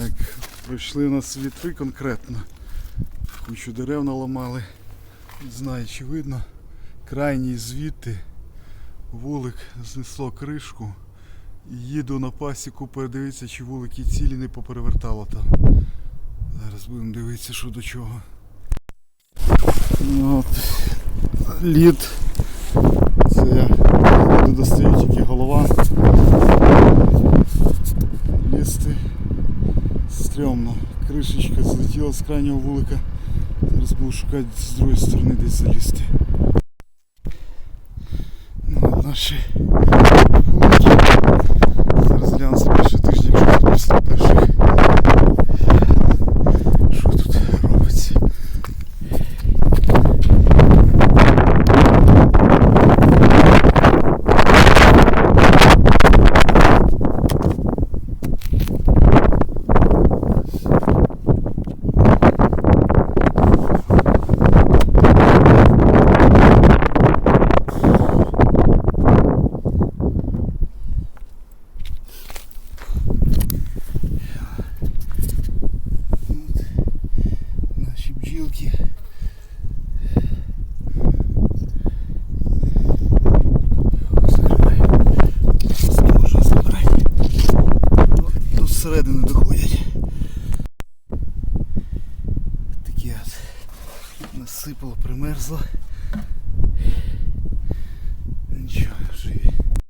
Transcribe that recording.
Так, пройшли у нас вітри конкретно. Кучу дерев наламали. Не знаю, чи видно. Крайній звідти вулик знесло кришку. Їду на пасіку передивитися, чи вулики цілі не поперевертало там. Зараз будемо дивитися, що до чого. Ну, От. Лід. Це я не достаю тільки голова. стрьомно. Кришечка злетіла з крайнього вулика. Зараз буду шукати з другої сторони десь залізти. Ну, от наші вулики. Зараз гляну бджілки. До середини доходять. Таке от насипало, примерзло.